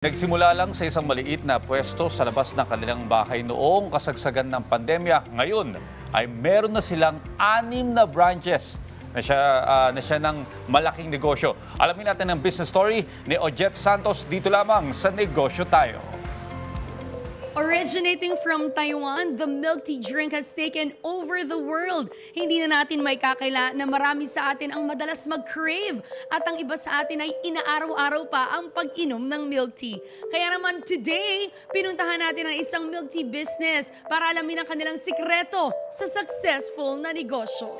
Nagsimula lang sa isang maliit na pwesto sa labas ng kanilang bahay noong kasagsagan ng pandemya. Ngayon ay meron na silang anim na branches na siya, ah, na siya ng malaking negosyo. Alamin natin ang business story ni Ojet Santos dito lamang sa Negosyo Tayo. Originating from Taiwan, the milk tea drink has taken over the world. Hindi na natin may kakila na marami sa atin ang madalas mag-crave at ang iba sa atin ay inaaraw-araw pa ang pag-inom ng milk tea. Kaya naman today, pinuntahan natin ang isang milk tea business para alamin ang kanilang sikreto sa successful na negosyo.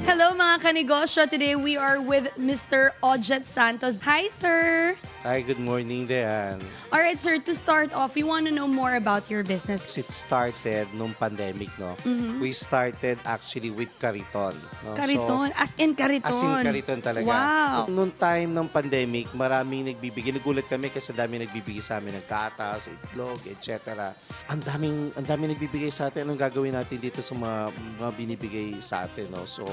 Hello mga kanegosyo. Today we are with Mr. Ojet Santos. Hi, sir. Hi, good morning, Dean. All right, sir. To start off, we want to know more about your business. It started nung pandemic, no? We started actually with Cariton. No? Kariton, as in So, kariton. as in Cariton talaga. Wow. Nung time ng pandemic, maraming nagbibigay. Nagulat kami kasi dami nagbibigay sa amin ng gatas, itlog, etc. Ang daming, ang daming nagbibigay sa atin. Anong gagawin natin dito sa mga, mga binibigay sa atin, no? So,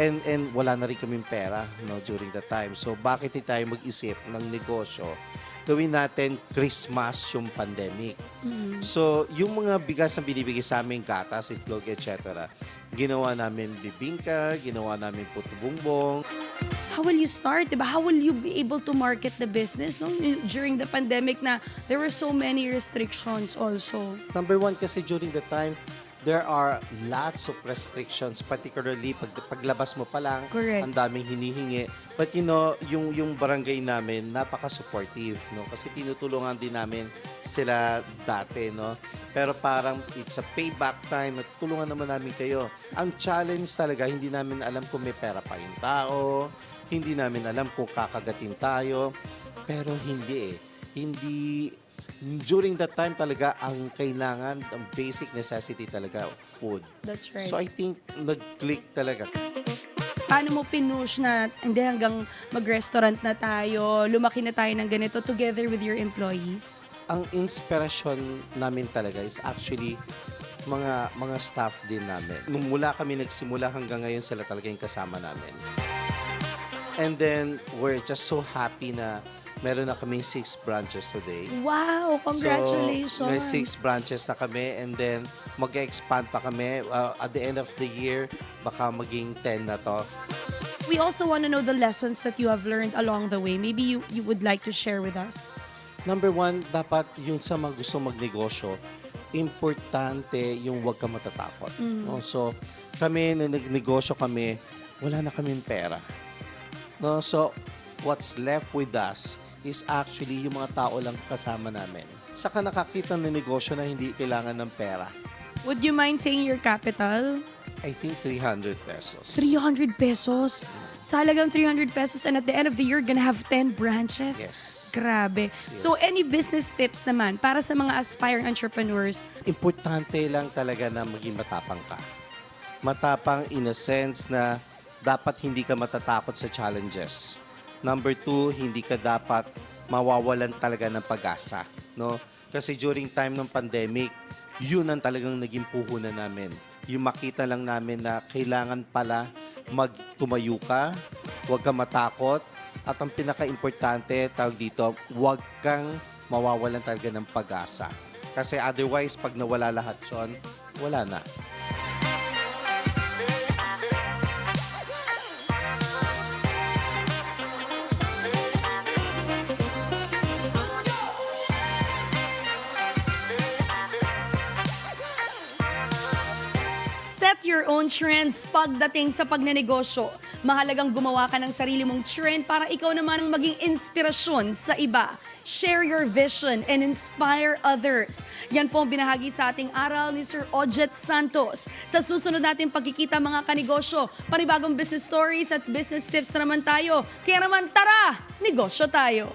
and, and wala na rin kaming pera, no, during that time. So, bakit hindi tayo mag-isip ng negosyo? Gawin natin Christmas yung pandemic. So, yung mga bigas na binibigay sa amin, gatas, itlog, etc., ginawa namin bibingka, ginawa namin puto bumbong. How will you start? Diba? How will you be able to market the business no? during the pandemic na there were so many restrictions also? Number one, kasi during the time, there are lots of restrictions, particularly pag paglabas mo pa lang, Correct. ang daming hinihingi. But you know, yung, yung barangay namin, napaka-supportive, no? Kasi tinutulungan din namin sila dati, no? Pero parang it's a payback time, natutulungan naman namin kayo. Ang challenge talaga, hindi namin alam kung may pera pa yung tao, hindi namin alam kung kakagatin tayo, pero hindi eh. Hindi, during that time talaga, ang kailangan, ang basic necessity talaga, food. That's right. So I think nag-click talaga. Paano mo pinush na hindi hanggang mag-restaurant na tayo, lumaki na tayo ng ganito together with your employees? Ang inspiration namin talaga is actually mga mga staff din namin. Nung mula kami nagsimula hanggang ngayon sila talaga yung kasama namin. And then we're just so happy na meron na kaming six branches today. Wow! Congratulations! So, may six branches na kami and then mag-expand pa kami. Uh, at the end of the year, baka maging 10 na to. We also want to know the lessons that you have learned along the way. Maybe you, you would like to share with us. Number one, dapat yung sa mga gusto magnegosyo, importante yung huwag ka matatakot. No? So, kami, na nagnegosyo kami, wala na kaming pera. No? So, what's left with us is actually yung mga tao lang kasama namin. Saka nakakita ng negosyo na hindi kailangan ng pera. Would you mind saying your capital? I think 300 pesos. 300 pesos. Sa halagang 300 pesos and at the end of the year, gonna have 10 branches. Yes. Grabe. So, any business tips naman para sa mga aspiring entrepreneurs? importante lang talaga na maging matapang ka. Matapang in a sense na dapat hindi ka matatakot sa challenges. Number two, hindi ka dapat mawawalan talaga ng pag-asa. No? Kasi during time ng pandemic, yun ang talagang naging puhunan namin. Yung makita lang namin na kailangan pala magtumayo ka, huwag ka matakot, at ang pinaka-importante, tawag dito, huwag kang mawawalan talaga ng pag-asa. Kasi otherwise, pag nawala lahat yon, wala na. Set your own trends pagdating sa pagnenegosyo. Mahalagang gumawa ka ng sarili mong trend para ikaw naman ang maging inspirasyon sa iba. Share your vision and inspire others. Yan po ang binahagi sa ating aral ni Sir Ojet Santos. Sa susunod natin pagkikita mga kanegosyo, panibagong business stories at business tips na naman tayo. Kaya naman tara, negosyo tayo!